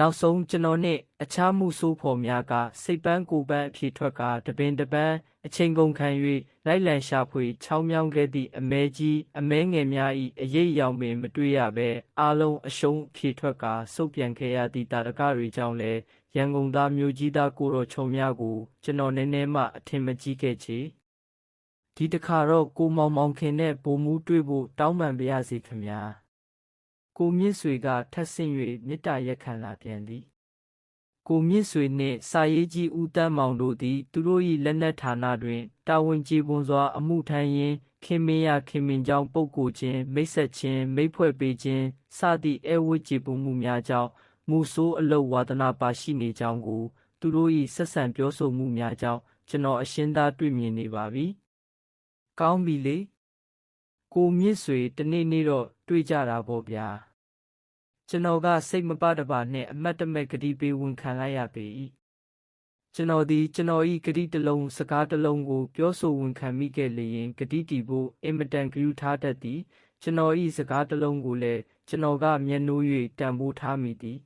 နောက်ဆုံးကျွန်တော်နှင့်အခြားမှုဆိုးဖော်များကစိတ်ပန်းကိုယ်ပန်းအဖြစ်ထွက်ကတပင်တပန်းအချိန်ကုန်ခံ၍လိုက်လံရှာဖွေချောင်းမြောင်းခဲ့သည့်အမဲကြီးအမဲငယ်များ၏အရေးရောင်ပင်မတွေ့ရဘဲအားလုံးအရှုံးအဖြစ်ထွက်ကစုပ်ပြန်ခဲ့ရသည့်တာရကတွေကြောင့်လည်းရန်ကုန်သားမျိုးကြီးသားကိုတော်ချုံများကိုကျွန်တော်နည်းနည်းမှအထင်မကြီးခဲ့ချေဒီတစ်ခါတော့ကိုမောင်မောင်ခင်နဲ့ဘိုလ်မူးတွေ့ဖို့တောင်းပန်ပါရစေခင်ဗျာ ကိုမြင့်ဆွေကထပ်ဆင့်၍မေတ္တာရက်ခံလာပြန်သည်ကိုမြင့်ဆွေနှင့်စာရေးကြီးဦးတန်းမောင်တို့သည် သူတို့၏လက်နက်ဌာနတွင်တာဝန်ကျေပွန်စွာ အမှုထမ်းရင်းခင်မင်းရခင်မင်းကြောင့်ပုတ်ကိုခြင်းမိတ်ဆက်ခြင်းမိတ်ဖွဲ့ပေးခြင်းစသည့်အဲဝတ်ကျေပွန်မှုများကြောင့်မူဆိုးအလုတ်ဝါဒနာပါရှိနေကြောင်းကို သူတို့၏ဆက်ဆံပြောဆိုမှုများကြောင့်ကျွန်တော်အရှင်းသားတွေ့မြင်နေပါပြီ။ကောင်းပြီလေ။ကိုမြင့်ဆွေတနေ့နေ့တော့တွေ့ကြတာပေါ့ဗျာ။ ကျွန်တော်ကစိတ်မပတပါနဲ့အမတ်တမဲ့ဂတိပေးဝန်ခံလိုက်ရပေ၏။ကျွန်တော်ဒီကျွန်တော်ဤဂတိတစ်လုံးစကားတစ်လုံးကို ပြောဆိုဝန်ခံမိခဲ့လျင်ဂတိတီဖို့အင်မတန်ဂရုထားတတ်သည်ကျွန်တော်ဤစကားတစ်လုံးကိုလည်းကျွန်တော်ကမျက်နှိုး၍တန်ဖိုးထားမိသည်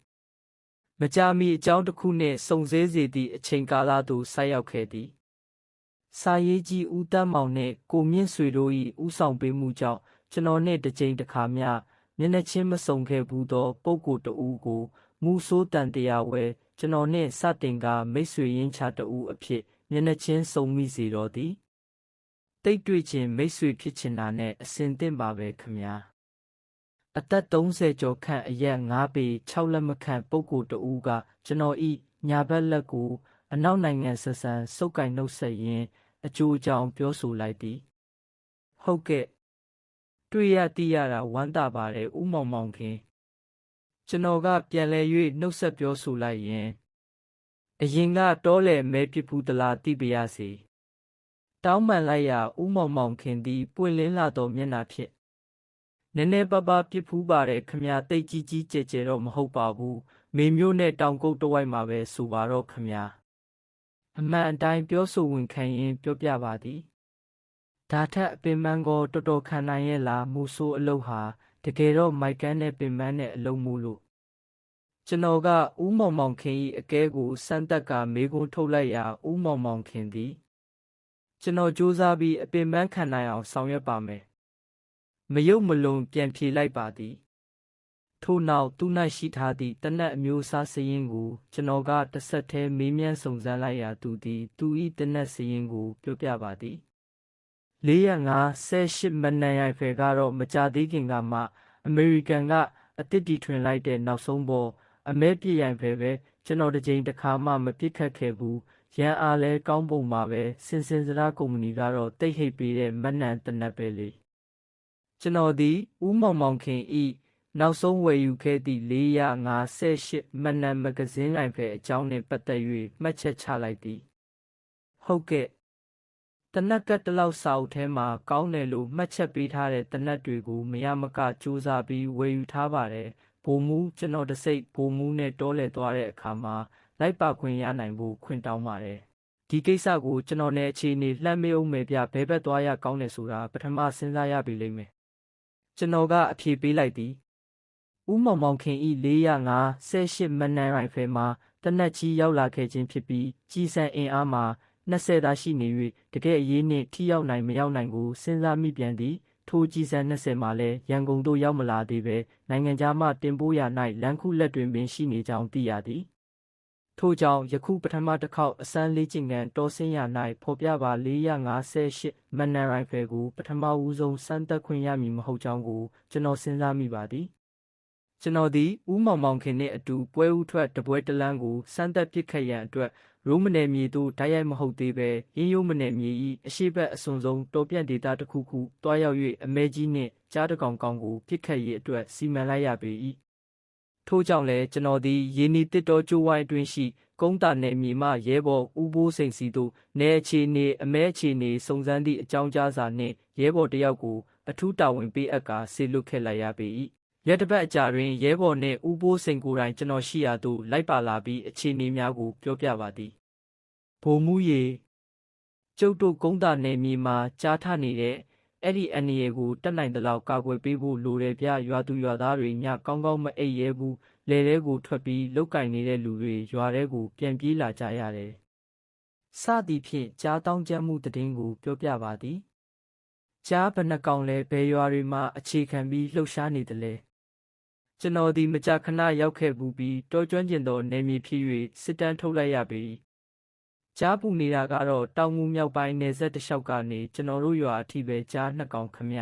မကြာမီအကြောင်းတစ်ခုနှင့်စုံစဲစေသည့်အချိန်ကာလသို့ဆိုက်ရောက်ခဲ့သည်စာရေးကြီးဦးတန်းမောင်နှင့်ကိုမြင့်ဆွေတို့၏ဥဆောင်ပေးမှုကြောင့်ကျွန်တော်နှင့်တစ်ကြိမ်တစ်ခါမျှ မျက်နှာချင်းမစုံခဲ့ဘူးသော ပုဂ္ဂိုလ်တဦးကိုမူဆိုးတန်တရားဝဲကျွန်တော်နှင့်စတင်ကမိတ်ဆွေရင်းချတဦးအဖြစ်မျက်နှာချင်းစုံမိစေတော်သည်တိတ်တွေ့ခြင်းမိတ်ဆွေဖြစ်ချင်တာနဲ့အစင်သင့်ပါပဲခမညာအသက်30ကျော်ခန့်အရက်9ပေ6လက်မခန့်ပုဂ္ဂိုလ်တဦးကကျွန်တော်ဤညာဘက်လက်ကိုအနောက်နိုင်ငံဆဆန်စုပ်ကင်နှုတ်ဆက်ရင်းအကျိုးအကြောင်းပြောဆိုလိုက်သည်ဟုတ်ကဲ့ တွေ့ရသိရတာဝမ်းသာပါတယ်ဥမောင်မောင်ခင်ကျွန်တော်ကပြန်လဲ၍နှုတ်ဆက်ပြောဆိုလိုက်ရင်အရင်ကတောလေမဲပြဖူးသလားသိပါရစေတောင်းပန်လိုက်ရာဥမောင်မောင်ခင်သည်ပွင့်လင်းလာသောမျက်နှာဖြင့်နည်းနည်းပါးပါးပြဖူးပါတယ်ခမတိတ်ကြီးကြီးကျယ်ကျယ်တော့မဟုတ်ပါဘူးမေမျိုးနဲ့တောင်ကုတ်တဝိုက်မှာပဲဆိုပါတော့ခမအမှန်အတိုင်းပြောဆိုဝင်ခံရင်ပြောပြပါသည် ဒါထက်အပင်မန်းကိုတော်တော်ခံနိုင်ရဲ့လားမူဆိုးအလုပ်ဟာတကယ်တော့မိုက်ကန်းနဲ့ပင်မန်းနဲ့အလုံးမှုလို့ကျွန်တော်ကဥမောင်မောင်ခင်၏အကဲကိုစမ်းသက်ကမေကွန်းထုတ်လိုက်ရာဥမောင်မောင်ခင်သည်ကျွန်တော်စူးစမ်းပြီးအပင်ပန်းခံနိုင်အောင်ဆောင်ရွက်ပါမယ်မယုတ်မလွန်ပြန်ဖြေလိုက်ပါသည်ထို့နောက်သူ၌ရှိထားသည့်တနက်အမျိုးအစားစရင်ကိုကျွန်တော်ကတစ်ဆက်တည်းမေးမြန်းစုံစမ်းလိုက်ရာသူသည်သူ၏တနက်စရင်ကိုပြောပြပါသည် 458မနန်ရိုင်ဖယ်ကတော့မကြသေးခင်ကမှ အမေရိကန်ကအတစ်တီထွင်လိုက်တဲ့နောက်ဆုံးပေါ်အမဲပြရိုင်ဖယ်ပဲကျွန်တော်တစ်ကြိမ်တစ်ခါမှမပြစ်ခတ်ခဲ့ဘူးရန်အားလဲကောင်းပုံမှာပဲစင်စင်စရာကုမ္ပဏီကတော့တိတ်ဟိတ်ပေးတဲ့မနန်တနက်ပဲလေကျွန်တော်ဒီဦးမောင်မောင်ခင်ဤနောက်ဆုံးဝယ်ယူခဲ့သည့်458မနန်မဂဇင်းလိုက်ဖဲအကြောင်းနှင့်ပတ်သက်၍မှတ်ချက်ချလိုက်သည်ဟုတ်ကဲ့ တနက်ကတလောက်စာအုပ်ထဲမှာကောင်းတယ်လို့မှတ်ချက်ပေးထားတဲ့တနက်တွေကိုမရမကစူးစမ်းပြီးဝယ်ယူထားပါတယ်ဘိုလ်မူကျွန်တော်တစိတ်ဘိုလ်မူနဲ့တောလဲသွားတဲ့အခါမှာလိုက်ပါခွင့်ရနိုင်ဖို့ခွင့်တောင်းပါတယ်ဒီကိစ္စကိုကျွန်တော်နဲ့အခြေအနေလှမ်းမေးအောင်မယ်ပြဘဲဘက်သွားရကောင်းတယ်ဆိုတာပထမစဉ်းစားရပြီလိမ့်မယ်ကျွန်တော်ကအဖြေပေးလိုက်သည်ဦးမောင်မောင်ခင်ဤ458မနန်ရိုင်ဖယ်မှာတနက်ကြီးရောက်လာခဲ့ခြင်းဖြစ်ပြီးကြီးစံအင်အားမှာ 20သာရှိနေ၍တကယ်အရေးနှင့်ထိရောက်နိုင်မရောက်နိုင်ကိုစဉ်းစားမိပြန်သည်ထိုကြီးစံ20မှာလည်းရန်ကုန်သို့ရောက်မလာသေးပဲနိုင်ငံခြားမှတင်ပို့ရ၌လမ်းခုလက်တွင်ပင်ရှိနေကြောင်းသိရသည်ထို့ကြောင့်ယခုပထမတစ်ခေါက်အစမ်းလေးကျင်ကန်တောစင်းရ၌ဖော်ပြပါ458မန်နန်ရိုင်ဖယ်ကိုပထမဦးဆုံးစမ်းသက်ခွင့်ရမည်မဟုတ်ကြောင်းကိုကျွန်တော်စဉ်းစားမိပါသည်ကျွန်တော်သည်ဦးမောင်မောင်ခင်နှင့်အတူပွဲဦးထွက်တပွဲတလန်းကိုစမ်းသက်ပစ်ခတ်ရန်အတွက် ရိုးမနယ်မြေသို့တိုက်ရိုက်မဟုတ်သေးပဲရင်းရိုးမနယ်မြေ၏အရှိတ်အစွန်ဆုံးတော်ပြန့်ဒေသတစ်ခုခုတွားရောက်၍အမဲကြီးနှင့်ကြားတကောင်ကောင်ကိုပစ်ခတ်ရေးအတွက်စီမံလိုက်ရပေ၏ထို့ကြောင့်လည်းကျွန်တော်သည်ရေနီတစ်တော်ကျိုးဝိုင်းအတွင်းရှိကုန်းတာနယ်မြေမှရဲဘော်ဦးဘိုးစိန်စီတို့နေအခြေအနေအမဲအခြေအနေစုံစမ်းသည့်အကြောင်းကြားစာနှင့်ရဲဘော်တယောက်ကိုအထူးတာဝန်ပေးအပ်ကာဆေလွတ်ခဲ့လိုက်ရပေ၏ ရက်တပတ်အကြာတွင်ရဲဘော်နှင့်ဦးဘိုးစိန်ကိုယ်တိုင်ကျွန်တော်ရှိရာသို့လိုက်ပါလာပြီးအခြေအနေများကိုပြောပြပါသည်ဗိုလ်မှူးရေကျုပ်တို့ကုန်းတာနယ်မြေမှာကြားထနေတဲ့အဲ့ဒီအန်ရီကိုတက်နိုင်တဲ့လောက်ကာကွယ်ပေးဖို့လိုတယ်ဗျရွာသူရွာသားတွေညကောင်းကောင်းမအိပ်ရဲဘူးလယ်ထဲကိုထွက်ပြီးလုတ်ကင်နေတဲ့လူတွေရွာထဲကိုပြန်ပြေးလာကြရတယ်။စသည်ဖြင့်ကြားတောင်းကျမ်းမှုတည်င်းကိုပြောပြပါသည်။ကြားဘယ်နှကောင်လဲဘယ်ရွာတွေမှာအခြေခံပြီးလှုပ်ရှားနေသလဲ။ ကျွန်တော်ဒီမကြာခဏရောက်ခဲ့ဘူးပြီးတော်ကျွမ်းကျင်သောနေမြေဖြစ်၍စစ်တမ်းထုတ်လိုက်ရပြီ။ကြားပူနေတာကတော့တောင်ငူမြောက်ပိုင်းနယ်စပ်တစ်လျှောက်ကနေကျွန်တော်တို့ရွာအထိပဲကြားနှစ်ကောင်ခမရ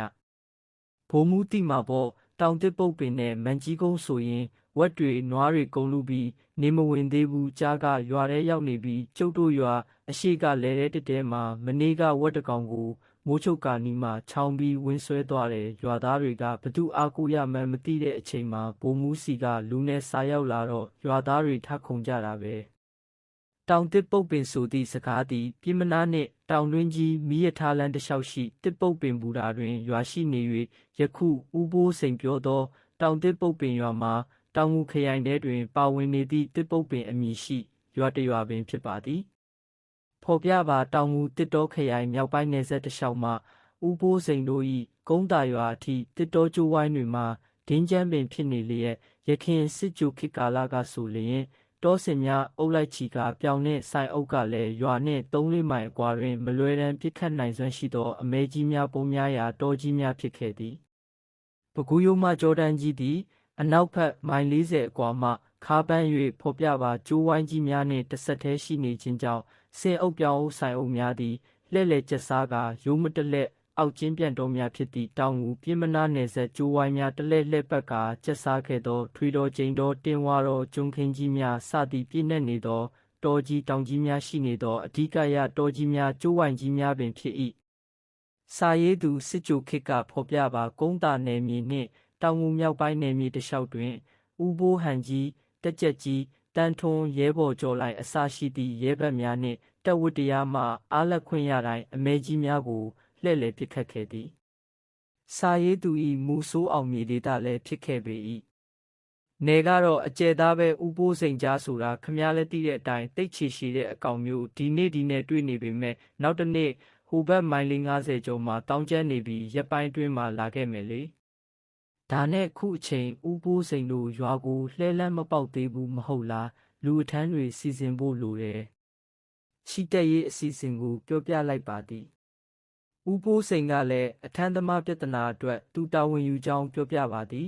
။ဘိုးမူတိမှာပေါ့တောင်တစ်ပုတ်ပင်နဲ့မန်ကြီးကုန်းဆိုရင်ဝက်တွေနွားတွေကုန်လူပြီးနေမဝင်သေးဘူးကြားကရွာထဲရောက်နေပြီးကျုပ်တို့ရွာအရှိကလဲတဲ့တဲတဲမှာမနေ့ကဝက်တကောင်ကို မိုးချုပ်ကာနီမှာချောင်းပြီးဝင်းဆွဲသွားတယ်ရွာသားတွေကဘသူအားကိုရမှန်းမသိတဲ့အချိန်မှာဘိုးမူးစီကလူနဲ့စားရောက်လာတော့ရွာသားတွေထခုန်ကြတာပဲတောင်တစ်ပုတ်ပင်ဆိုသည့်စကားသည်ပြင်းမနာနှင့်တောင်တွင်းကြီးမိရထားလန်းတစ်လျှောက်ရှိတစ်ပုတ်ပင်ဘူတာတွင်ရွာရှိနေ၍ယခုဦးဘိုးစိန်ပြောသော တောင်တစ်ပုတ်ပင်ရွာမှာတောင်ငူခရိုင်ထဲတွင် ပါဝင်နေသည့်တစ်ပုတ်ပင်အမည်ရှိရွာတစ်ရွာပင်ဖြစ်ပါသည် ဖော်ပြပါတောင်ငူတစ်တောခရိုင်မြောက်ပိုင်းနယ်စပ်တစ်လျှောက်မှဦးဘိုးစိန်တို့၏ကုန်းတာရွာအထိတစ်တောကျိုးဝိုင်းတွင်မှဒင်းကျန်းပင်ဖြစ်နေလျက်ရခင်စစ်ကြိုခေတ်ကာလကဆိုလျင်တောစင်များအုပ်လိုက်ချီကပြောင်နှင့်ဆိုင်အုပ်ကလည်းရွာနှင့်သုံးလေးမိုင်အကွာတွင်မလွယ်တမ်းပြစ်ခတ်နိုင်စွမ်းရှိသောအမဲကြီးများပုံများရာတောကြီးများဖြစ်ခဲ့သည်။ပကူးယုံမှဂျော်ဒန်ကြီးသည်အနောက်ဘက်မိုင်40အကွာမှ ခါပန်း၍ဖော်ပြပါကျိုးဝိုင်းကြီးများနှင့်တဆက်တည်းရှိနေခြင်းကြောင့်ဆင်အုပ်ပြောင်းအုပ်ဆိုင်အုပ်များသည်လှဲ့လေကျက်စားကရိုးမတလက်အောက်ကျင်းပြန်တော်များဖြစ်သည့်တောင်ငူပြင်းမနာနယ်ဆက်ကျိုးဝိုင်းများတလဲလှဲ့ပတ်ကကျက်စားခဲ့သော ထွေတော်ကျိန်တော်တင်ဝါတော်ကျုံခင်းကြီးများစသည့်ပြည့်နှက်နေသောတော်ကြီးတောင်ကြီးများရှိနေသောအဓိကရတော်ကြီးများကျိုးဝိုင်းကြီးများပင်ဖြစ်၏စာရေးသူစစ်ကြိုခေတ်ကဖော်ပြပါကုန်းတာနယ်မြေနှင့်တောင်ငူမြောက်ပိုင်းနယ်မြေတစ်လျှောက်တွင်ဦးဘိုးဟန်ကြီး တက်ကြက်ကြီးတန်ထွန်းရဲဘော်ကျော်လိုက်အစရှိသည့်ရဲဘက်များနှင့်တပ်ဝတ်တရားမှအားလက်ခွင့်ရတိုင်းအမဲကြီးများကိုလှည့်လည်ပစ်ခတ်ခဲ့သည်စာရေးသူ၏မူဆိုးအောင်မြေဒေတာလည်းဖြစ်ခဲ့ပေ၏နေကတော့အကျယ်သားပဲဥပိုးစိန်ကြားဆိုတာခမားလည်းသိတဲ့အတိုင်းတိတ်ချီရှိတဲ့အကောင်မျိုးဒီနေ့ဒီနေ့တွေ့နေပေမဲ့နောက်တစ်နေ့ဟိုဘက်မိုင်လေး90ကျော်မှာတောင်းကျမ်းနေပြီးရက်ပိုင်းတွင်းမှာလာခဲ့မယ်လေ ဒါနဲ့ခုအချိန်ဥပိုးစိန်တို့ရွာကိုလှဲလန်းမပေါက်သေးဘူးမဟုတ်လားလူအထမ်းတွေစီစဉ်ဖို့လိုတယ်ချီတက်ရေးအစီအစဉ်ကိုပြောပြလိုက်ပါသည်ဦးပိုးစိန်ကလည်းအထမ်းသမားပြဿနာအတွက်သူတာဝန်ယူကြောင်းပြောပြပါသည်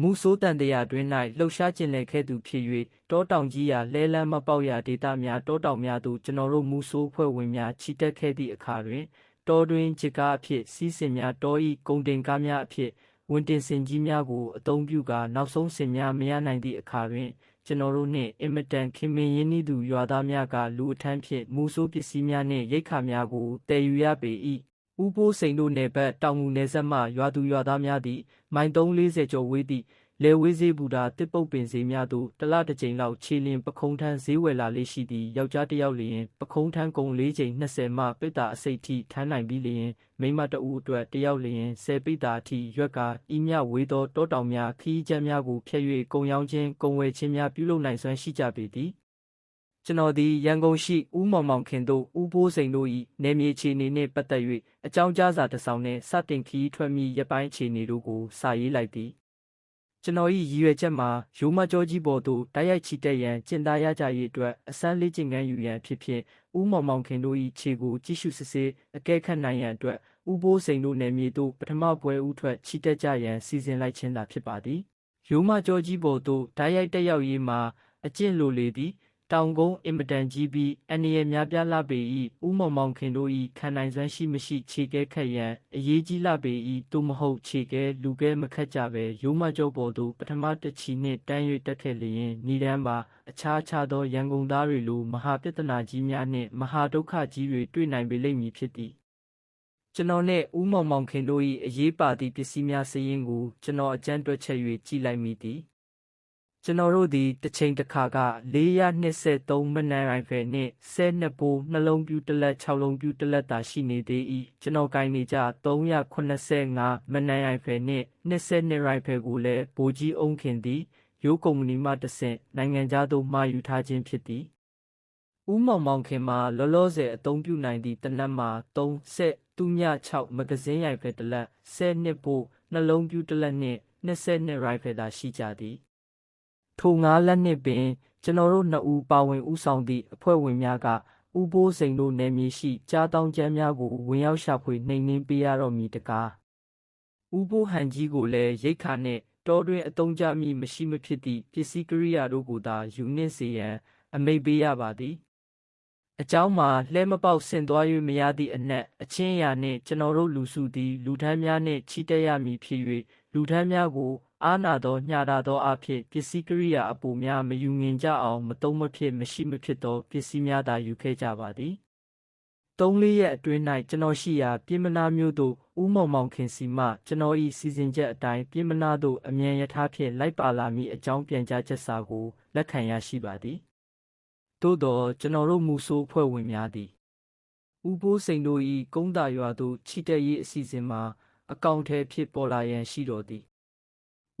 မူဆိုးတန်တရာတွင်၌လှုပ်ရှားခြင်းလည်းခဲ့သူဖြစ်၍တောတောင်ကြီးရာလဲလန်းမပေါက်ရာဒေသများတောတောင်များသို့ကျွန်တော်တို့မူဆိုးဖွဲ့ဝင်များချီတက်ခဲ့သည့်အခါတွင်တောတွင်ဂျကားအဖြစ်စီးစင်များတောဤဂုံတင်ကားများအဖြစ် ဝင်တင်စင်ကြီးများကိုအသုံးပြုကာနောက်ဆုံးစင်များမရနိုင်သည့်အခါတွင်ကျွန်တော်တို့နှင့်အင်မတန်ခင်မင်ရင်းနှီးသူရွာသားများကလူအထမ်းဖြင့်မူဆိုးပစ္စည်းများနှင့်ရိတ်ခါများကိုတည်ယူရပေ၏ဥပိုးစိန်တို့နယ်ဘက်တောင်ငူနယ်ဆက်မှရွာသူရွာသားများသည်မိုင်340ကျော်ဝေးသည့် လေဝေးစေးဘူတာတစ်ပုတ်ပင်စေးများသို့တလတစ်ကြိမ်လောက်ခြေလျင်ပခုံးထမ်းဈေးဝယ်လာလေးရှိသည့်ယောက်ျားတစ်ယောက်လျင်ပခုံးထမ်းကုံ၄ချိန်20မှပိတ္တာအစိတ်ထိထမ်းနိုင်ပြီးလျင်မိမတအူအတွက်တစ်ယောက်လျင်10ပိတ္တာအထိရွက်ကဤမြဝေးသောတောတောင်များခီးကျမ်းများကိုဖျက်၍ကုံရောင်းခြင်းကုံဝယ်ခြင်းများပြုလုပ်နိုင်စွမ်းရှိကြပေသည်ကျွန်တော်သည်ရန်ကုန်ရှိဦးမောင်မောင်ခင်တို့ဦးဘိုးစိန်တို့၏နေမြေခြေနေနှင့်ပတ်သက်၍အကြောင်းကြားစာတစ်စောင်နှင့်စတင်ခီးထွက်မီရပိုင်းခြေနေတို့ကိုစာရေးလိုက်သည် ကျွန်တော်၏ရည်ရွယ်ချက်မှာရိုးမကြောကြီးပေါ်သို့တိုက်ရိုက်ချီတက်ရန်ကျင့်သားရကြရေးအတွက်အစမ်းလေးကျင့်ခန်းယူရန်ဖြစ်ဖြစ်ဦးမောင်မောင်ခင်တို့၏ခြေကိုကြည့်ရှုစစ်ဆေးအကဲခတ်နိုင်ရန်အတွက်ဦးဘိုးစိန်တို့နယ်မြေသို့ပထမပွဲဦးထွက်ချီတက်ကြရန်စီစဉ်လိုက်ခြင်းသာဖြစ်ပါသည်ရိုးမကြောကြီးပေါ်သို့တိုက်ရိုက်တက်ရောက်ရေးမှာအကျင့်လိုလေသည် တောင်ကုန်းအင်မတန်ကြီးပြီးအန္တရာယ်များပြားလှပေ၏ဥမောင်မောင်ခင်တို့၏ခံနိုင်စွမ်းရှိမရှိခြေကဲခတ်ရန်အရေးကြီးလှပေ၏သို့မဟုတ်ခြေကဲလူကဲမခတ်ကြပဲရိုးမကျော်ပေါ်သို့ပထမတစ်ချီနှင့်တန်း၍တက်ခဲ့လျင်ဤတန်းပါအခြားခြားသောရန်ကုန်သားတွေလိုမဟာပြဿနာကြီးများနှင့်မဟာဒုက္ခကြီးတွေတွေ့နိုင်ပေလိမ့်မည်ဖြစ်သည်ကျွန်တော်နဲ့ဦးမောင်မောင်ခင်တို့၏အရေးပါသည့်ပစ္စည်းများစည်ရင်ကိုကျွန်တော်အကြံတွက်ချက်၍ကြည်လိုက်မိသည် ကျွန်တော်တို့သည်တစ်ချိန်တစ်ခါက423မနန်ရိုင်ဖယ်နှင့်12ဘိုးနှလုံးပြူတလက်6လုံးပြူတလက်သာရှိနေသေး၏ကျွန်တော်ကိုင်းနေကြ385မနန်ရိုင်ဖယ်နှင့်22ရိုင်ဖယ်ကိုလည်းဘိုးကြီးအုံခင်သည်ရိုးကုမ္ပဏီမှတဆင့်နိုင်ငံခြားသို့မှာယူထားခြင်းဖြစ်သည်ဦးမောင်မောင်ခင်မှာလောလောဆယ်အသုံးပြုနိုင်သည့်တနက်မှာ3ဆက်တူးမြ6မဂဇင်းရိုင်ဖယ်တလက်10နှစ်ဘိုးနှလုံးပြူတလက်နှင့်22ရိုင်ဖယ်သာရှိကြသည် ထိုငါးလက်နှစ်ပင် ကျွန်တော်တို့နှစ်ဦးပါဝင်ဦးဆောင်သည့်အဖွဲ့ဝင်များကဥပိုးစိန်တို့နယ်မြေရှိကြားတောင်းကျမ်းများကိုဝင်ရောက်ရှာဖွေနှိမ်နင်းပေးရတော့မည်တကားဥပိုးဟန်ကြီးကိုလည်းရိတ်ခါနှင့်တောတွင်အသုံးချမည်မရှိမဖြစ်သည့်ပစ္စည်းကရိယာတို့ကိုသာယူနှင့်စေရန် အမိန့်ပေးရပါသည်အကြောင်းမှာလှဲမပေါက်ဆင်သွား၍မရသည့်အနက်အချင်းအရာနှင့်ကျွန်တော်တို့လူစုသည် လူထမ်းများနှင့်ချီတက်ရမည်ဖြစ်၍လူထမ်းများကို အားနာသောညှာတာသောအဖြစ်ပစ္စည်းကရိယာအပူများမယူငင်ကြအောင်မတုံးမဖြစ်မရှိမဖြစ်သောပစ္စည်းများသာယူခဲ့ကြပါသည်သုံးလေးရက်အတွင်း၌ကျွန်တော်ရှိရာပြည်မနာမျိုးသို့ဦးမောင်မောင်ခင်စီမှကျွန်တော်၏စီစဉ်ချက်အတိုင်းပြည်မနာသို့အမြန်ရထားဖြင့်လိုက်ပါလာမည့်အကြောင်းပြန်ကြားချက်စာကိုလက်ခံရရှိပါသည်သို့သောကျွန်တော်တို့မူဆိုးအဖွဲ့ဝင်များသည်ဦးပိုးစိန်တို့၏ကုန်းတာရွာသို့ချီတက်ရေးအစီအစဉ်မှာအကောင့်ထဲဖြစ်ပေါ်လာရန်ရှိတော်သည်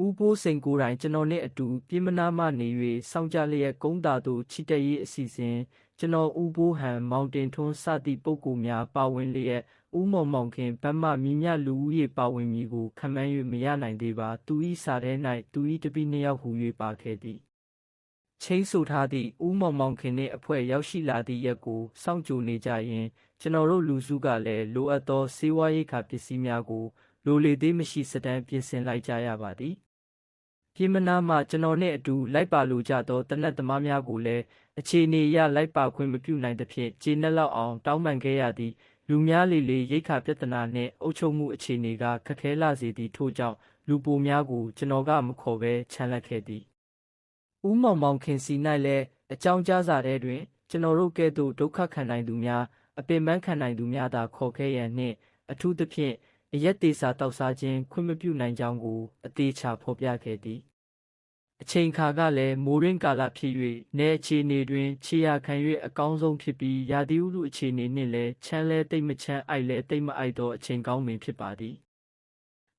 ဦးပိုးစိန်ကိုယ်တိုင်ကျွန်တော်နှင့်အတူပြည်မနာမှနေ၍စောင့်ကြလျက်ကုန်းတာသို့ချီတက်ရေးအစီအစဉ်ကျွန်တော်ဦးဘိုးဟန်မောင်တင်ထွန်းစသည့်ပုဂ္ဂိုလ်များပါဝင်လျက်ဦးမောင်မောင်ခင်ဗတ်မမြမြလူဦးရေပါဝင်မည်ကိုခံမှန်း၍မရနိုင်သေးပါသူ၏စာထဲ၌သူ၏တပည့်နှစ်ယောက်ဟူ၍ပါခဲ့သည်ချင်းဆိုထားသည့်ဦးမောင်မောင်ခင်နှင့်အဖွဲ့ရောက်ရှိလာသည့်ရက်ကိုစောင့်ကြိုနေကြရင် ကျွန်တော်တို့လူစုကလည်းလိုအပ်သောစေဝါရိတ်ခါပစ္စည်းများကိုလိုလေသေးမရှိစတမ်းပြင်ဆင်လိုက်ကြရပါသည် ပြည်မနာမှကျွန်တော်နှင့်အတူလိုက်ပါလိုကြသောတနက်သမားများကိုလည်းအခြေအနေအရလိုက်ပါခွင့်မပြုနိုင်သဖြင့်ခြေနှက်လောက်အောင်တောင်းပန်ခဲ့ရသည်လူများလေလေရိတ်ခါပြဿနာနှင့်အုပ်ချုပ်မှုအခြေအနေကခက်ခဲလာစေသည့်ထို့ကြောင့်လူပိုများကိုကျွန်တော်ကမခေါ်ဘဲချန်လက်ခဲ့သည်ဦးမောင်မောင်ခင်စီ၌လည်းအကြောင်းကြားစာထဲတွင် ကျွန်တော်တို့ကဲ့သို့ဒုက္ခခံနိုင်သူများအပင်ပန်းခံနိုင်သူများသာခေါ်ခဲ့ရန်နှင့်အထူးသဖြင့် အရက်သေးစာတောက်စားခြင်းခွင့်မပြုနိုင်ကြောင်းကို အသေးချာဖော်ပြခဲ့သည်အချိန်ခါကလည်းမိုးရင်းကာလဖြစ်၍နေအခြေအနေတွင်ခြေရာခံ၍အကောင်းဆုံးဖြစ်ပြီးရာသီဥတုအခြေအနေနှင့်လည်းချမ်းလဲတိတ်မချမ်းအိုက်လဲတိတ်မအိုက်သောအချိန်ကောင်းပင်ဖြစ်ပါသည်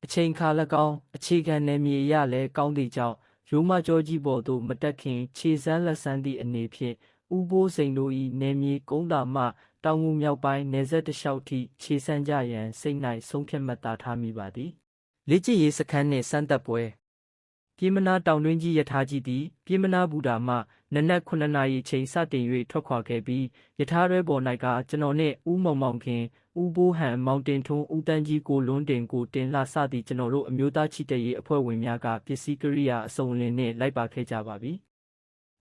အချိန်ခါ၎င်းအခြေခံနယ်မြေအရလည်းကောင်းသည့်ကြောင့်ရိုးမကြောကြီးပေါ်သို့မတက်ခင်ခြေစမ်းလက်စမ်းသည့်အနေဖြင့်ဥပိုးစိန်တို့၏နယ်မြေကုန်းတာမှ တောင်ငူမြောက်ပိုင်းနယ်ဆက်တလျှောက်ထိခြေဆန်းကြရန်စိတ်၌ဆုံးဖြတ်မှတ်သားထားမိပါသည်လေ့ကျင့်ရေးစခန်းနှင့်စမ်းသက်ပွဲပြည်မနာတောင်တွင်းကြီးယထာကြီးသည်ပြည်မနာဘူတာမှနနက်9နာရီချိန်စတင်၍ထွက်ခွာခဲ့ပြီးယထာရဲပေါ်၌ကကျွန်တော်နှင့်ဦးမောင်မောင်ခင်ဦးဘိုးဟန်မောင်တင်ထွန်းဦးတန်းကြီးကိုလွန်းတင်ကိုတင်လှစသည့်ကျွန်တော်တို့အမျိုးသားချစ်တဲ့ရေးအဖွဲ့ဝင်များကပစ္စည်းကရိယာအစုံလင်နှင့်လိုက်ပါခဲ့ကြပါပြီ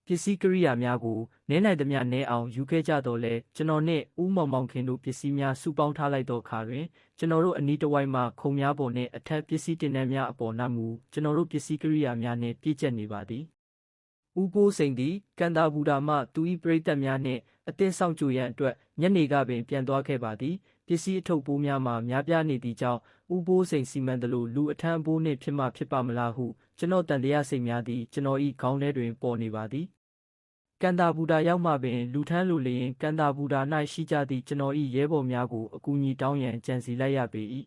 ပစ္စည်းကရိယာများကိုနည်းနိုင်သမျှနည်းအောင်ယူခဲ့ကြတော့လဲကျွန်တော်နှင့်ဦးမောင်မောင်ခင်တို့ပစ္စည်းများစုပေါင်းထားလိုက်သောအခါတွင်ကျွန်တော်တို့အနီးတစ်ဝိုက်မှခုံများပေါ်နှင့်အထက်ပစ္စည်းတင်တန်းများအပေါ်၌မူကျွန်တော်တို့ပစ္စည်းကရိယာများနှင့်ပြည့်ကျက်နေပါသည်ဦးပိုးစိန်သည်ကန်တာဘူတာမှသူ၏ပရိသတ်များနှင့်အသင်းဆောင်ကြရန်အတွက်ညနေကပင်ပြန်သွားခဲ့ပါသည်ပစ္စည်းအထုပ်ပိုးများမှာများပြားနေသည့်ကြောင့်ဦးပိုးစိန်စီမံတယ်လို့လူအထမ်းပိုးနှင့်ဖြစ်မှဖြစ်ပါမလားဟုကျွန်တော်တန်တရားစိတ်များသည်ကျွန်တော်၏ခေါင်းထဲတွင်ပေါ်နေပါသည် ကန်တာဘူတာရောက်မှပင် လူထမ်းလူလျင်ကန်တာဘူတာ၌ရှိကြသည့်ကျွန်တော်၏ရဲဘော်များကိုအကူအညီတောင်းရန်ကြံစီလိုက်ရပေ၏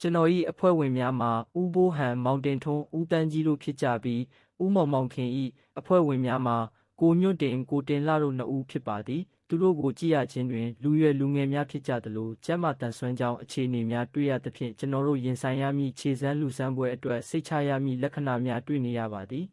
ကျွန်တော်၏အဖွဲ့ဝင်များမှာဦးဘိုးဟန်မောင်တင်ထွန်းဦးတန်းကြီးတို့ဖြစ်ကြပြီးဦးမောင်မောင်ခင်၏အဖွဲ့ဝင်များမှာကိုညွန့်တင်ကိုတင်လာတို့နှစ်ဦးဖြစ်ပါသည်သူတို့ကိုကြည့်ရခြင်းတွင်လူရွယ်လူငယ်များဖြစ်ကြသလိုကျမ်းမာတန်ဆွမ်းကြောင်းအခြေအနေများတွေ့ရသဖြင့်ကျွန်တော်တို့ရင်ဆိုင်ရမည့်ခြေစမ်းလူစမ်းပွဲအတွက်စိတ်ချရမည့်လက္ခဏာများတွေ့နေရပါသည်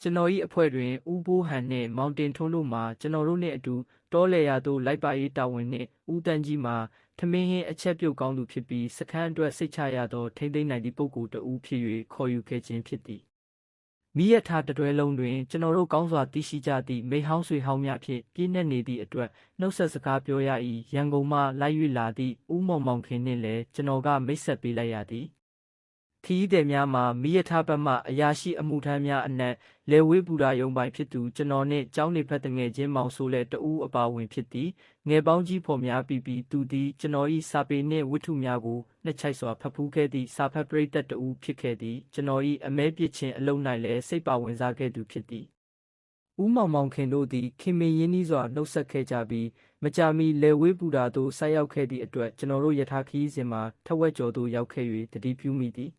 ကျွန်တော်၏အဖွဲ့တွင်ဦးဘိုးဟန်နှင့်မောင်တင်ထွန်းတို့မှကျွန်တော်တို့နှင့်အတူတောလေယာသို့လိုက်ပါရေးတာဝန်နှင့်ဦးတန်းကြီးမှထမင်းဟင်းအချက်ပြုတ်ကောင်းသူဖြစ်ပြီးစခန်းအတွက်စိတ်ချရသောထိမ့်သိမ့်နိုင်သည့်ပုဂ္ဂိုလ်တဦးဖြစ်၍ခေါ်ယူခဲ့ခြင်းဖြစ်သည်မိရထားတတွဲလုံးတွင်ကျွန်တော်တို့ကောင်းစွာသိရှိကြသည့်မိဟောင်းဆွေဟောင်းများဖြင့်ပြည့်နှက်နေသည့်အတွက်နှုတ်ဆက်စကားပြောရ၏ရန်ကုန်မှလိုက်၍လာသည့်ဦးမောင်မောင်ခင်နှင့်လည်းကျွန်တော်ကမိတ်ဆက်ပေးလိုက်ရသည် ခီးသည်များမှာမိရထားဘက်မှအရာရှိအမှုထမ်းများအနက်လေဝေးပူရာယုံပိုင်ဖြစ်သူကျွန်တော်နှင့်ကျောင်းနေဖက်တငယ်ချင်းမောင်ဆိုးလဲတဦးအပါဝင်ဖြစ်သည်ငယ်ပေါင်းကြီးဖော်များပြီးပြီးသူသည်ကျွန်တော်၏စာပေနှင့်ဝတ္ထုများကိုနှစ်ချိုက်စွာဖတ်ဖူးခဲ့သည့်စာဖတ်ပရိသတ်တဦးဖြစ်ခဲ့သည်ကျွန်တော်၏အမဲပြစ်ခြင်းအလုံး၌လည်းစိတ်ပါဝင်စားခဲ့သူဖြစ်သည်ဦးမောင်မောင်ခင်တို့သည်ခင်မင်းရင်းနှီးစွာနှုတ်ဆက်ခဲ့ကြပြီးမကြာမီလေဝေးပူတာသို့ဆိုက်ရောက်ခဲ့သည့်အတွက်ကျွန်တော်တို့ယထာခီးစဉ်မှာထက်ဝက်ကျော်သို့ရောက်ခဲ့၍တတိပြုမိသည်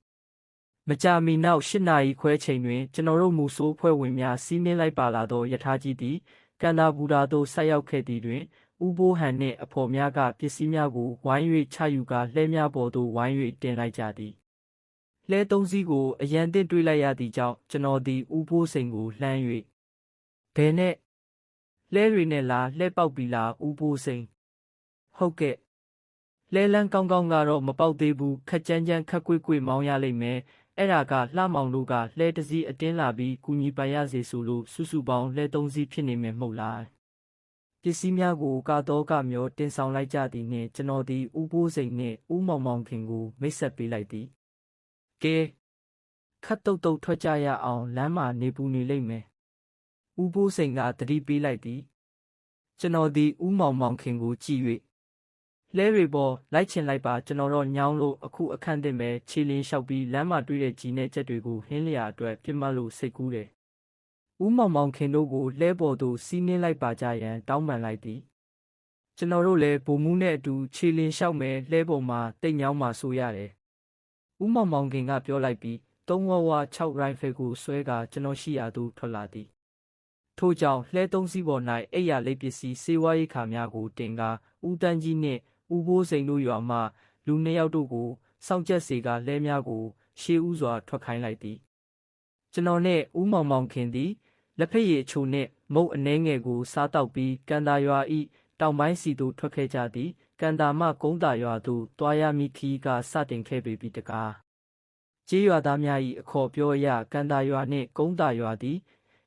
မကြာမီနောက်၈နာရီခွဲချိန်တွင်ကျွန်တော်တို့မူဆိုးဖွဲ့ဝင်များစီးနင်းလိုက်ပါလာသောယထာကြီးသည်ကန်တာဘူတာသို့ဆက်ရောက်ခဲ့သည်တွင်ဥဘိုးဟန်နှင့်အဖော်များကပစ္စည်းများကိုဝိုင်း၍ချယူကာလှဲများပေါ်သို့ဝိုင်း၍တင်လိုက်ကြသည်လဲသုံးစီးကိုအရန်တင်တွေးလိုက်ရသည့်ကြောင့်ကျွန်တော်သည်ဦးဖိုးစိန်ကိုလှမ်း၍ဘယ်နဲ့လဲတွေနဲ့လားလှဲပေါက်ပြီလားဦးဖိုးစိန်ဟုတ်ကဲ့လဲလန်းကောင်းကောင်းကတော့မပေါက်သေးဘူးခက်ကြမ်းကြမ်းခက်ကွေ့ကွေ့မောင်းရလိမ့်မယ် အဲ့ဒါကလှမောင်တို့ကလှဲတစ်စီးအတင်းလာပြီးကူညီပါရစေဆိုလို့စုစုပေါင်းလှဲသုံးစီးဖြစ်နေမယ်မဟုတ်လားပစ္စည်းများကိုကာတော့ကမျိုးတင်ဆောင်လိုက်ကြသည်နှင့်ကျွန်တော်သည်ဦးဖိုးစိန်နှင့်ဦးမောင်မောင်ခင်ကိုမိတ်ဆက်ပေးလိုက်သည်ကဲခတ်တုတ်တုတ်ထွက်ကြရအောင်လမ်းမှာနေပူနေလိမ့်မယ်ဦးဖိုးစိန်ကတတိပေးလိုက်သည်ကျွန်တော်သည်ဦးမောင်မောင်ခင်ကိုကြည့်၍ လဲရီပေါ်လိုက်ချင်လိုက်ပါကျွန်တော်တော့ညောင်းလို့အခုအခန့်တင်ပဲခြေလင်းလျှောက်ပြီးလမ်းမှာတွေ့တဲ့ကြီးနဲ့ကြက်တွေကိုဟင်းလျာအတွက်ပြစ်မှတ်လို့စိတ်ကူးတယ်ဦးမောင်မောင်ခင်တို့ကိုလဲပေါ်သို့စီးနှင်းလိုက်ပါကြရန်တောင်းပန်လိုက်သည်ကျွန်တော်တို့လည်းဗိုလ်မှူးနဲ့အတူခြေလင်းလျှောက်မယ်လဲပေါ်မှာတိတ်ညောင်းမှဆိုရတယ်ဦးမောင်မောင်ခင်ကပြောလိုက်ပြီးသုံးဝဝ6ရိုင်ဖယ်ကိုဆွဲကာကျွန်တော်ရှိရာသို့ထွက်လာသည်ထို့ကြောင့်လှဲသုံးစီးပေါ်၌အိယာလိပ်ပစ္စည်းစေဝါရိခါများကိုတင်ကာဦးတန်းကြီးနှင့် ဦးဘိုးစိန်တို့ရွာမှ လူနှစ်ယောက်တို့ကိုစောင့်ကြက်စေကလဲများကို ရှေးဥစွာထွက်ခိုင်းလိုက်သည်ကျွန်တော်နှင့်ဦးမောင်မောင်ခင်သည်လက်ဖက်ရည်အချိုနှင့်မုတ်အနှဲငယ်ကိုစားတောက်ပြီးကန်တာရွာဤတောင်ပိုင်းစီသို့ထွက်ခဲ့ကြသည်ကန်တာမှကုန်းတာရွာသို့တွားရမည်ခီးကစတင်ခဲ့ပေပြီတကားကျေးရွာသားများ၏အခေါ်ပြောအရကန်တာရွာနှင့်ကုန်းတာရွာသည်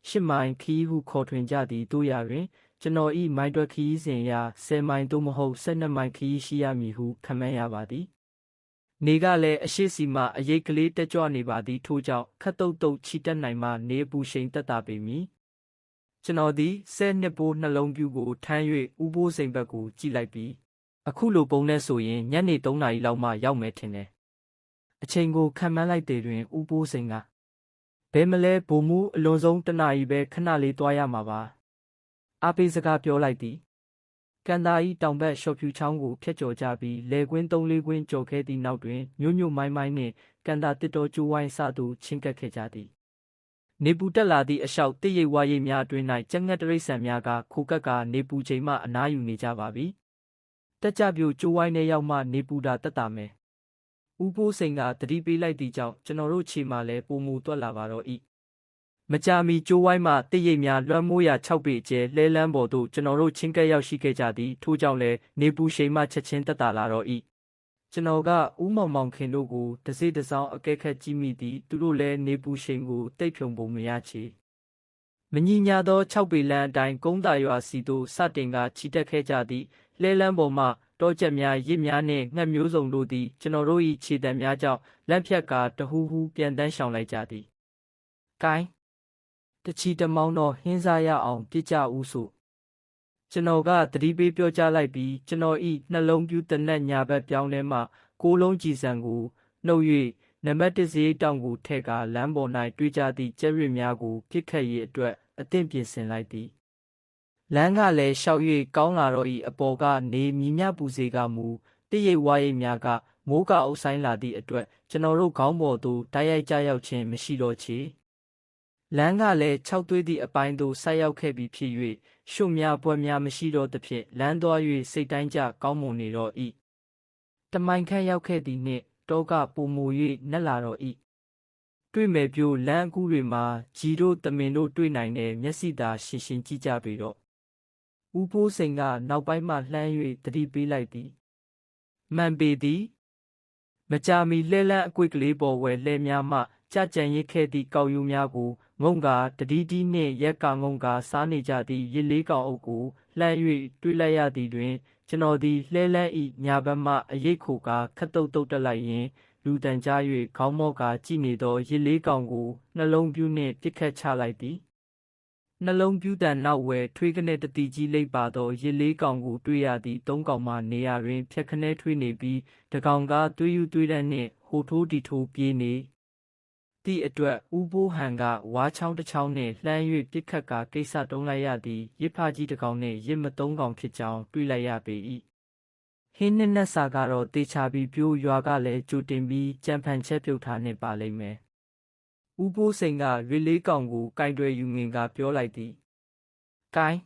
ရှစ်မိုင်ခီးဟုခေါ်ထွင်ကြသည်တို့ရတွင် ကျွန်တော်ဤမိုင်းတွက်ခီးစဉ်ရာ10မိုင်သို့မဟုတ်12မိုင်ခီးရှိရမည်ဟုခန့်မှန်းရပါသည်နေကလည်းအရှိစီမှအရေးကလေးတက်ကြွနေပါသည်ထို့ကြောင့်ခတ်တုတ်တုတ်ချီတက်နိုင်မှနေပူရှိန်တက်တာပေမည်ကျွန်တော်သည်ဆဲနှစ်ဘိုးနှလုံးပြူကိုထမ်း၍ဥဘိုးစိန်ဘက်ကိုကြည့်လိုက်ပြီးအခုလိုပုံနဲ့ဆိုရင်ညနေ3နာရီလောက်မှရောက်မယ်ထင်တယ်အချိန်ကိုခံမှန်းလိုက်တဲ့တွင်ဥဘိုးစိန်ကဘယ်မလဲဘုံမူအလွန်ဆုံးတနာရီပဲခဏလေးတွားရမှာပါ အားပေးစကားပြောလိုက်သည်ကန်တာဤတောင်ဘက်ရှော့ဖြူချောင်းကိုဖျက်ကျော်ကြပြီးလေကွင်းသုံးလေးကွင်းကျော်ခဲ့သည့်နောက်တွင်မြို့မြို့မိုင်းမိုင်းနှင့်ကန်တာတစ်တော်ကျိုးဝိုင်းစသို့ချင်းကပ်ခဲ့ကြသည်နေပူတက်လာသည့်အလျှောက်တည့်ရိပ်ဝါရိပ်များအတွင်း၌ကြက်ငတ်တရိษံများကခိုကပ်ကနေပူချိန်မှအနားယူနေကြပါပြီတက်ကြပြိုကျိုးဝိုင်းထဲရောက်မှနေပူတာတက်တာမယ်ဦးဖိုးစိန်ကတတိပေးလိုက်သည့်ကြောင့်ကျွန်တော်တို့ခြေမှလည်းပုံမူတွက်လာပါတော့၏ မကြာမီကျိုးဝိုင်းမှတည့်ရိပ်များလွှမ်းမိုးရာ၆ပေကျဲလဲလန်းပေါ်သို့ကျွန်တော်တို့ချင်းကပ်ရောက်ရှိခဲ့ကြသည်ထို့ကြောင့်လည်းနေပူရှိန်မှချက်ချင်းတက်တာလာတော့၏ကျွန်တော်ကဥမောင်မောင်ခင်တို့ကိုတစိတစောင်းအကဲခတ်ကြည့်မိသည်သူတို့လည်းနေပူရှိန်ကိုတိတ်ဖြုံပုံမရချေမညီညာသော၆ပေလန်းအတိုင်းကုန်းတာရွာစီသို့စတင်ကချီတက်ခဲ့ကြသည်လဲလန်းပေါ်မှတောချက်များရစ်များနှင့်ငှက်မျိုးစုံတို့သည်ကျွန်တော်တို့၏ခြေတံများကြောင့်လက်ဖြတ်ကာတဟူးဟူးပြန်တန်းရှောင်လိုက်ကြသည်။ကိုင်း တချီတမောင်းတော့ဟင်းစားရအောင်ပြစ်ကြဦးဆိုကျွန်တော်ကတတိပေးပြောကြားလိုက်ပြီးကျွန်တော်ဤနှလုံးပြူတနက်ညာဘက်ပြောင်းလဲမှကိုလုံးကြည်စံကိုနှုတ်၍နံပါတ်1စရိတ်တောင်ကိုထည့်ကာလမ်းပေါ်၌တွေးကြသည့်ကျက်ရစ်များကိုပြစ်ခတ်ရေးအတွက်အသင့်ပြင်ဆင်လိုက်သည်လမ်းကလည်းလျှောက်၍ကောင်းလာတော့ဤအပေါ်ကနေမြမြပူစေကမူတရိပ်ဝါရိပ်များကမိုးကအုပ်ဆိုင်လာသည့်အတွက်ကျွန်တော်တို့ခေါင်းပေါ်သို့တိုက်ရိုက်ကြရောက်ခြင်းမရှိတော့ချေ လမ်းကလည်း၆သွေးသည့်အပိုင်းသို့ဆိုက်ရောက်ခဲ့ပြီးဖြစ်၍ရှုများပွဲများမရှိတော့သဖြင့်လမ်းသွား၍စိတ်တိုင်းကြကောင်းမွန်နေတော့၏တမိုင်ခန့်ရောက်ခဲ့သည်နှင့်တောကပုံမူ၍နက်လာတော့၏တွေ့မယ်ပြိုလမ်းအကူတွေမှာဂျီတို့တမင်တို့တွေ့နိုင်တဲ့မျက်စိသာရှင်းရှင်းကြည့်ကြပြီတော့ဦးဖိုးစိန်ကနောက်ပိုင်းမှလှမ်း၍တတိပေးလိုက်သည်မှန်ပေသည်မကြာမီလှဲလန်းအကွေ့ကလေးပေါ်ဝဲလှဲများမှကြကြံရစ်ခဲ့သည့်ကောက်ယူများကို ငုံကာတတိတီနှင့်ရက်ကငုံကာစားနေကြသည့်ရစ်လေးကောင်အုပ်ကိုလှမ်း၍တွေးလိုက်ရသည်တွင်ကျွန်တော်သည်လှဲလန်းဤညာဘက်မှအရိတ်ခိုကာခတ်တုတ်တုတ်တက်လိုက်ရင်လူတန်ကြား၍ခေါင်းမော့ကာကြည့်နေသောရစ်လေးကောင်ကိုနှလုံးပြူးနှင့်ပြစ်ခတ်ချလိုက်သည်နှလုံးပြူးတန်နောက်ဝဲထွေးကနေတတိကြီးလိပ်ပါသောရစ်လေးကောင်ကိုတွေ့ရသည့်သုံးကောင်မှနေရာတွင်ဖြက်ခနဲထွေးနေပြီးတကောင်ကသွေးယူသွေးတန်းနှင့်ဟိုထိုးတီထိုးပြေးနေ သည့်အတွက်ဦးဘိုးဟန်ကဝါချောင်းတစ်ချောင်းနှင့်လှမ်း၍ပြစ်ခတ်ကာကိစ္စတုံးလိုက်ရသည်ရစ်ဖကြီးတစ်ကောင်နှင့်ရစ်မသုံးကောင်ဖြစ်ကြောင်းတွေးလိုက်ရပေ၏ဟင်းနှစ်နက်စာကတော့တေချာပြီးပြိုးရွာကလည်းကြိုတင်ပြီးကြံဖန်ချက်ပြုတ်ထားနေပါလိမ့်မယ်ဦးဘိုးစိန်ကရွေလေးကောင်ကိုကင်တွယ်ယူငင်ကပြောလိုက်သည်။ကိုင်း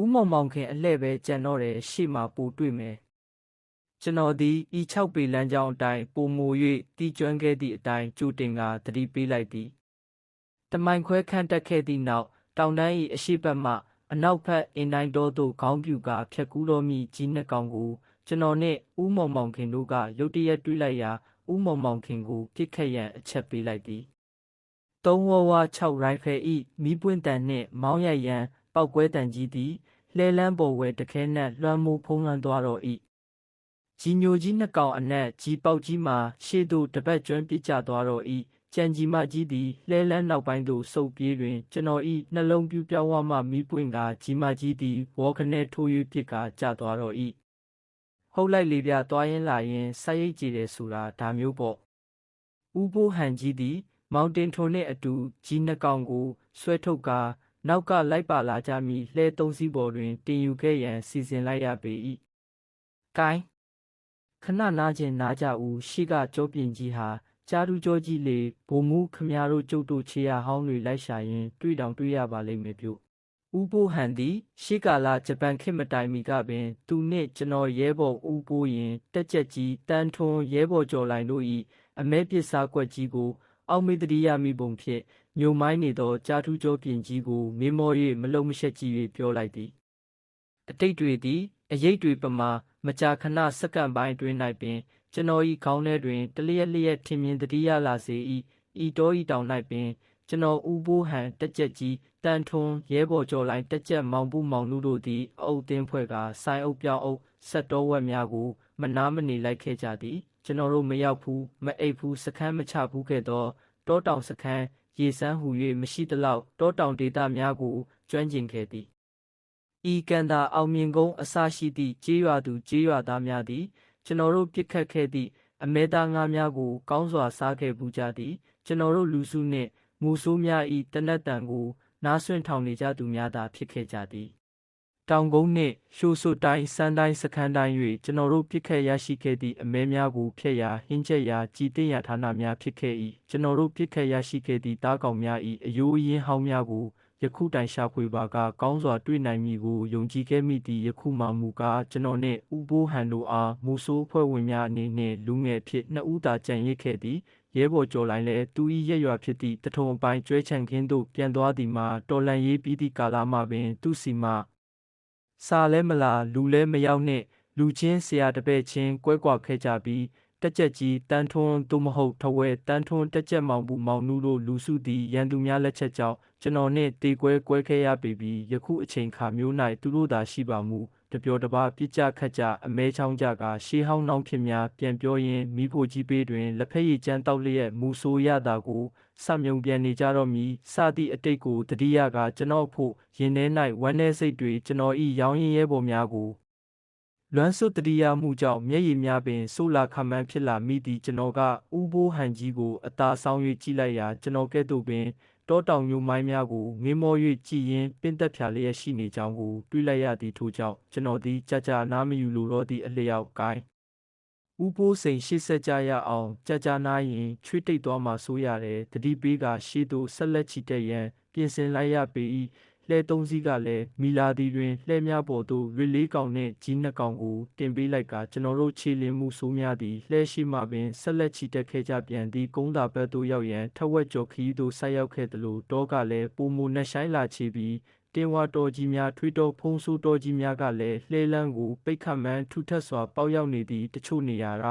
ဦးမောင်မောင်ခင်အလှဲ့ပဲကြံတော့တယ်ရှေ့မှာပိုတွေ့မယ် ကျွန်တော်သည်ဤ6ပေလမ်းကြောင်းအတိုင်းပုံမူ၍တီကျွမ်းခဲ့သည့်အတိုင်းကြိုတင်ကသတိပေးလိုက်သည်တမိုင်ခွဲခန့်တက်ခဲ့သည့်နောက်တောင်တန်း၏အရှိတ်ဘက်မှအနောက်ဘက်အင်တိုင်းတော်သို့ခေါင်းပြူကဖြတ်ကူးတော်မူကြီးနှစ်ကောင်ကိုကျွန်တော်နှင့်ဦးမောင်မောင်ခင်တို့ကရုတ်တရက်တွေးလိုက်ရာဦးမောင်မောင်ခင်ကိုပြစ်ခတ်ရန်အချက်ပေးလိုက်သည်သုံးဝဝ6ရိုင်ဖယ်ဤမီးပွင့်တန်နှင့်မောင်းရိုက်ရန်ပောက်ကွဲတန်ကြီးသည်လှဲလန်းပေါ်ဝဲတခဲနှင့်လွှမ်းမိုးဖုံးလွှမ်းသွားတော်၏ ကြီးညိုကြီးနှစ်ကောင်အနက်ကြီးပေါက်ကြီးမှာရှေ့သို့တပတ်ကျွမ်းပြစ်ကျသွားတော်၏ကြံကြီးမကြီးသည်လှဲလန်းနောက်ပိုင်းသို့စုပ်ပြေးတွင် ကျွန်တော်၏နှလုံးပြူပြောင်းဝမှမီးပွင့်ကကြီးမကြီးသည်ဝေါခနဲ့ထိုး၍ပြစ်ကကျသွားတော်၏ဟုတ်လိုက်လေပြသွားရင်လာရင်ဆိုက်ရိတ်ကြည်တယ်ဆိုတာဒါမျိုးပေါ့ဥပိုးဟန်ကြီးသည် မောင်တင်ထွန်နှင့်အတူကြီးနှကောင်ကိုဆွဲထုတ်ကာနောက်ကလိုက်ပါလာကြမည်လှဲသုံးစီးပေါ်တွင်တင်ယူခဲ့ရန်စီစဉ်လိုက်ရပေ၏။ကိုင်း ခဏနားခြင်းနားကြဦးရှိကကြောပြင်ကြီးဟာကြားသူကြောကြီးလေဘုံမူခမရတို့ကျုပ်တို့ခြေရဟောင်းတွေလိုက်ရှာရင်တွေ့တောင်တွေ့ရပါလိမ့်မယ်ပြု့။ဦးပိုးဟန်သည်ရှေးကာလဂျပန်ခေတ်မတိုင်မီကပင် သူနှင့်ကျွန်တော်ရဲဘော်ဦးပိုးရင်တက်ကြက်ကြီးတန်းထွန်းရဲဘော်ကျော်လိုင်တို့၏အမဲပစ်စားကွက်ကြီးကို အောက်မေတ္တရိယမိပုံဖြင့်ညိုမိုင်းနေသောကြာထူးကျော်ပြင်ကြီးကိုမေမော၍မလုံမရှက်ကြည့်၍ပြောလိုက်သည်အတိတ်တွေသည် အရေးတွေပမာမကြာခဏစက္ကန့်ပိုင်းတွင်၌ပင် ကျွန်တော်၏ခေါင်းထဲတွင်တလျက်လျက်ထင်မြင်တတိယလာစေ၏ဤတော်ဤတောင်၌ပင်ကျွန်တော်ဦးဘိုးဟန်တက်ကြက်ကြီးတန်ထွန်းရဲဘော်ကျော်လိုင်းတက်ကြက်မောင်ပူမောင်လူတို့သည်အုပ်တင်းဖွဲ့ကဆိုင်အုပ်ပြောင်းအုပ်ဆက်တော်ဝက်များကိုမနာမနေလိုက်ခဲ့ကြသည်ကျွန်တော်တို့မရောက်ဘူးမအိပ်ဘူးစခန်းမချဘူးခဲ့သောတောတောင်စခန်းရေစမ်းဟူ၍မရှိသလောက်တောတောင်ဒေသများကိုကျွမ်းကျင်ခဲ့သည် ဤကန်သာအောင်မြင်ကုန်းအစရှိသည့်ကြေးရွာသူကြေးရွာသားများသည် ကျွန်တော်တို့ပြစ်ခတ်ခဲ့သည့်အမဲသားငါးများကို ကောင်းစွာစားခဲ့ပူကြသည် ကျွန်တော်တို့လူစုနှင့်မူဆိုးများဤတနက်တန်ကို နားဆွင့်ထောင်နေကြသူများသာဖြစ်ခဲ့ကြသည်တောင်ကုန်းနှင့်ရှိုးစွတိုင်းစမ်းတိုင်းစခန်းတိုင်း၍ကျွန်တော်တို့ပြစ်ခတ်ရရှိခဲ့သည့်အမဲများကိုဖျက်ရာဟင်းချက်ရာကြည်တင်ရာဌာနများဖြစ်ခဲ့၏ကျွန်တော်တို့ပြစ်ခတ်ရရှိခဲ့သည့်တားကောင်များ၏အယိုးရင်းဟောင်းများကို ယခုတိုင်ရှာဖွေပါကကောင်းစွာတွေ့နိုင်မည်ကိုယုံကြည်ခဲ့မိသည့်ယခုမှမူကားကျွန်တော်နှင့်ဥပိုးဟန်တို့အားမူဆိုးဖွဲ့ဝင်များအနေနှင့်လူငယ်ဖြစ်နှစ်ဦးသာကြံရစ်ခဲ့သည်ရဲဘော်ကျော်လိုင်းလည်းသူ၏ရက်ရွာဖြစ်သည့်တထုံအပိုင်းကျွဲချန်ခင်းသို့ပြန်သွားသည်မှာတော်လန်ရေးပြီးသည့်ကာလမှပင်သူစီမှစာလဲမလာလူလဲမရောက်နှင့်လူချင်းဆရာတပည့်ချင်းကွဲကွာခဲ့ကြပြီး တက်ကြက်ကြီးတန်းထွန်းသို့မဟုတ်ထဝဲတန်းထွန်းတက်ကြက်မောင်ဘူးမောင်နူးတို့လူစုသည်ရန်သူများလက်ချက်ကြောင့်ကျွန်တော်နှင့်တေကွဲကွဲခဲ့ရပေပြီးယခုအချိန်ခါမျိုး၌သူတို့သာရှိပါမူတပြောတပါပြစ်ကြခတ်ကြအမဲချောင်းကြကရှေးဟောင်းနှောင်းဖြစ်များပြန်ပြောရင်းမိဖို့ကြီးပေးတွင်လက်ဖက်ရည်ကျန်းတောက်လျက်မူဆိုးရတာကိုစမြုံပြန်နေကြတော့မီစသည့်အတိတ်ကိုတတိယကကျွန်တော်ဖို့ရင်ထဲ၌ဝမ်းနည်းစိတ်တွေကျွန်တော်၏ရောင်းရင်ရဲပေါ်များကို လွမ်းစွတ်တတိယမှုကြောင့်မျက်ရည်များပင်ဆိုးလာခမှန်းဖြစ်လာမိသည်ကျွန်တော်ကဥဘိုးဟန်ကြီးကိုအသာဆောင်၍ကြည့်လိုက်ရာကျွန်တော်ကဲ့သို့ပင်တောတောင်မျိုးမိုင်းများကိုငေးမော၍ကြည်ရင်ပင်သက်ဖြာလျက်ရှိနေကြောင်းကိုတွေးလိုက်ရသည်ထို့ကြောင့်ကျွန်တော်သည်ကြာကြာနားမယူလိုတော့သည့်အလျောက်ကိုင်းဥပိုးစိန်ရှေ့ဆက်ကြရအောင်ကြာကြာနားရင်ချွေးတိတ်သွားမှဆိုရတယ်တတိပေးကရှေ့သို့ဆက်လက်ချီတက်ရန်ပြင်ဆင်လိုက်ရပေ၏ လှဲသုံးစီးကလည်းမီလာဒီတွင်လှဲများပေါ်သို့ရစ်လေးကောင်နှင့်ကြီးနှစ်ကောင်ကိုတင်ပေးလိုက်ကကျွန်တော်တို့ခြေလင်းမှုဆိုးများသည်လှဲရှိမှပင်ဆက်လက်ချီတက်ခဲ့ကြပြန်သည့်ကုန်းသာဘက်သို့ရောက်ရန်ထဝက်ကျော်ခီးသို့ဆိုက်ရောက်ခဲ့သလိုတောကလည်းပုံမူနှဆိုင်လာချီပြီးတင်ဝါတော်ကြီးများထွေးတော်ဖုံးဆိုးတော်ကြီးများကလည်းလှဲလန်းကိုပိတ်ခတ်မှန်းထူထပ်စွာပေါက်ရောက်နေသည့်တချို့နေရာက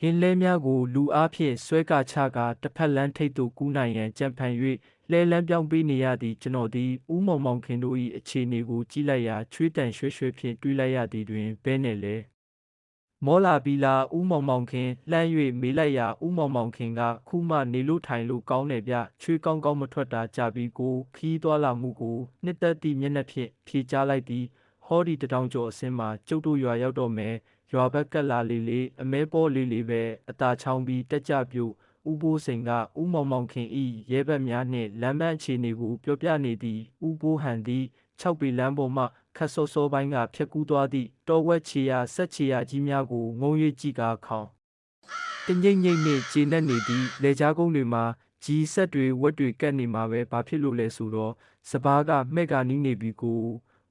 ဟင်းလဲများကိုလူအားဖြင့်ဆွဲကချကတစ်ဖက်လန်းထိပ်သို့ကူးနိုင်ရန်ကြံဖန်၍ လဲလန်းပြောင်းပေးနေရသည့်ကျွန်တော်သည်ဥမောင်မောင်ခင်တို့၏အခြေအနေကိုကြည့်လိုက်ရာချွေးတန်ရွှဲရွှဲဖြင့်တွေးလိုက်ရသည်တွင်ဘဲနဲ့လဲမောလာဘီလာဥမောင်မောင်ခင်လှမ်း၍မေးလိုက်ရာဥမောင်မောင်ခင်ကခုမှနေလို့ထိုင်လို့ကောင်းတယ်ဗျချွေးကောင်းကောင်းမထွက်တာကြပြီးကိုခီးသွားလာမှုကိုနှစ်သက်သည့်မျက်နှာဖြင့်ဖြေချလိုက်သည်ဟောဒီတထောင်ကျော်အစင်းမှာကျုပ်တို့ရွာရောက်တော့မယ်ရွာဘက်ကလာလေးလေးအမဲပေါ်လေးလေးပဲအตาချောင်းပြီးတက်ကြပြုတ် ဦးဘိုးစိန်ကဦးမောင်မောင်ခင်ဤရဲဘက်များနှင့်လမ်းမအခြေအနေကိုပြောပြနေသည်ဦးဘိုးဟန်သည်6ပေလမ်းပေါ်မှခတ်စောစောပိုင်းကဖြတ်ကူးသွားသည့်တော်ဝက်ချီယာဆက်ချီယာကြီးများကိုငုံ၍ကြည့်ကားခေါင်တငိမ့်ငိမ့်နှင့်ကျေနပ်နေသည့်လေကြားကုန်းတွေမှာကြီးဆက်တွေဝက်တွေကတ်နေမှာပဲဘာဖြစ်လို့လဲဆိုတော့စပားကမှဲ့ကနီးနေပြီကို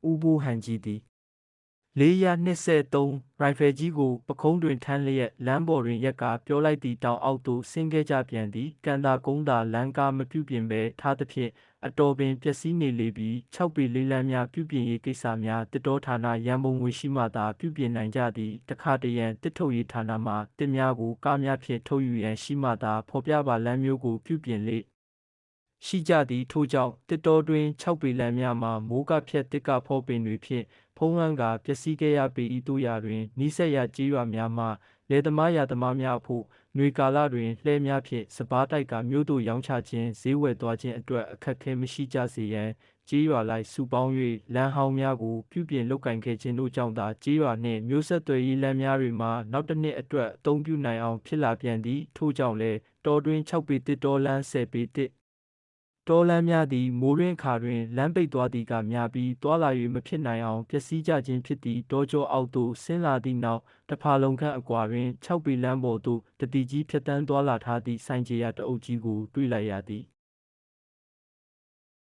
ဦးဘိုးဟန်ကြီးသည် လေးရနှစ်ဆက်သုံးရိုင်ဖယ်ကြီးကိုပခုံးတွင်ထမ်းလျက်လမ်းပေါ်တွင်ရက်ကပြောလိုက်သည့်တောင်အောက်သို့ဆင်းခဲ့ကြပြန်သည်ကန်တာကုန်းသာလမ်းကားမပြုပြင်ဘဲထားသဖြင့်အတော်ပင်ပျက်စီးနေလေပြီး6ပေလေးလမ်းများပြုပြင်ရေးကိစ္စများတစ်တော်ဌာနရန်ပုံငွေရှိမှသာပြုပြင်နိုင်ကြသည်တခါတရံတစ်ထုတ်ရေးဌာနမှတစ်များကိုကားများဖြင့်ထုတ်ယူရန်ရှိမှသာဖော်ပြပါလမ်းမျိုးကိုပြုပြင်လေ ရှိကြသည်ထို့ကြောင့်တစ်တော်တွင်6ပေလမ်းများမှာမိုးကဖြတ်တစ်ကဖောပင်တွေဖြင့်ဖုံးလွှမ်းကာပျက်စီးခဲ့ရပေ၏တို့ရာတွင်နီးစက်ရကြေးရွာများမှလယ်သမားရာသမားများအဖို့ຫນွေကာလတွင်လှဲများဖြင့်စပားတိုက်ကမြို့သို့ရောင်းချခြင်းဈေးဝယ်သွားခြင်းအတွက်အခက်အခဲမရှိကြစေရန်ကြေးရွာလိုက်စုပေါင်း၍လမ်းဟောင်းများကိုပြုပြင်လုပ်ကင်ခဲ့ခြင်းတို့ကြောင့်သာကြေးရွာနှင့်မြို့ဆက်သွယ်ရေးလမ်းများတွင်မှနောက်တစ်နှစ်အတွက်အသုံးပြုနိုင်အောင်ဖြစ်လာပြန်သည်ထို့ကြောင့်လည်းတော်တွင်6ပေတစ်တော်လမ်း10ပေတစ် တော်လမ်းများသည်မိုးရင်းအခါတွင်လမ်းပိတ်သွားသည်ကများပြီးတွာလာ၍မဖြစ်နိုင်အောင်ပျက်စီးကြခြင်းဖြစ်သည့်တောကြောအောက်သို့ဆင်းလာသည့်နောက်တစ်ဖာလုံခန့်အကွာတွင်6ပေလမ်းပေါ်သို့တတိကြီးဖြတ်တန်းသွားလာထားသည့်ဆိုင်ကျေရတအုပ်ကြီးကိုတွေ့လိုက်ရသည်